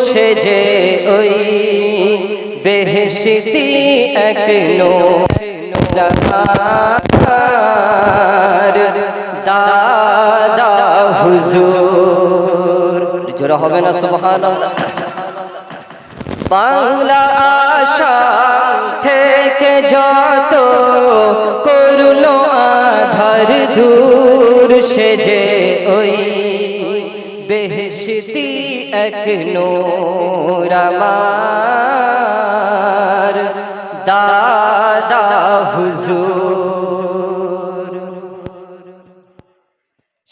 সেজে ওই বেহেশতি এক নোরার দাদা হুজুর। জোরা হবে না, সুবহানাল্লাহ। বাংলা আশা থেকে যত করল আধার দূর সেজে ওই বেহেশতি এক নোরামার দাদা হুজুর।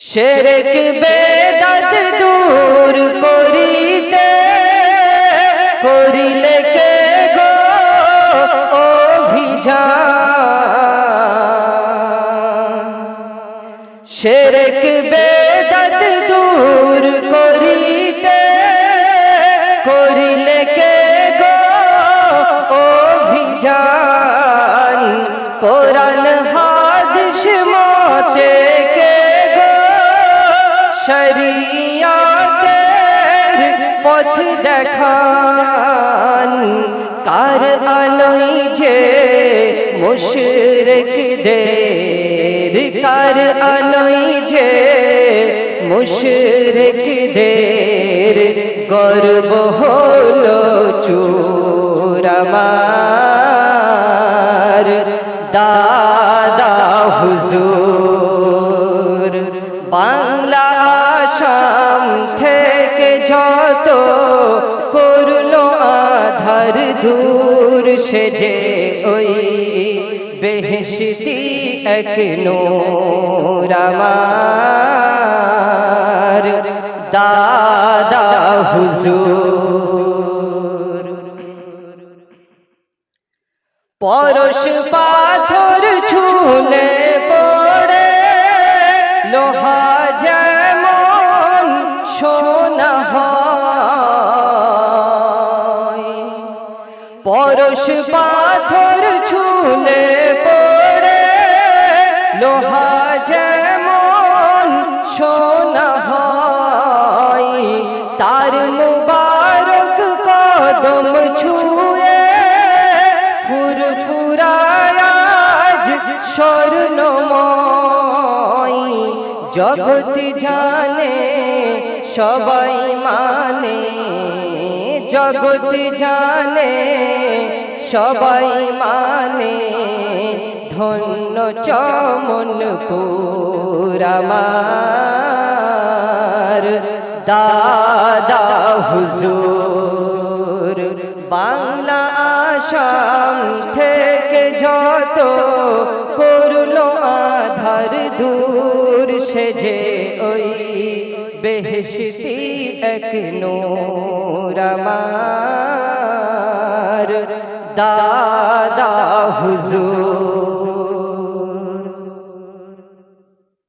শেরেক বেদাত দূর করিতে করিলে কে গো অভিযান? শেরেক কোরআন হাদিস মতে কে গো? শরিয়াতের পথ দেখান। কার আলোই যে মুশরিকদের কার আলোই যে মুশরিকদের গর্ব হলো চুরামার হুজুর, বাংলা আসাম থেকে যত করল আধার দূর সেজে ওই বেহেশতি এক নোরামার দাদা হুজুর পরশ পাথর ছুলে পড়ে। লোহা যেমন সোনা পরশ পাথর ছুলে পড়ে। লোহা যেমন সোনা হয়। তার মুবারক কদম জগৎ জানে, সবাই মানে। জগৎ জানে, সবাই মানে। ধন্য চমন পুরামার দাদা হুজুর, বাংলা আসাম থেকে যত সেজে ওই বেহেশতি এক নোরামার দাদা হুজুর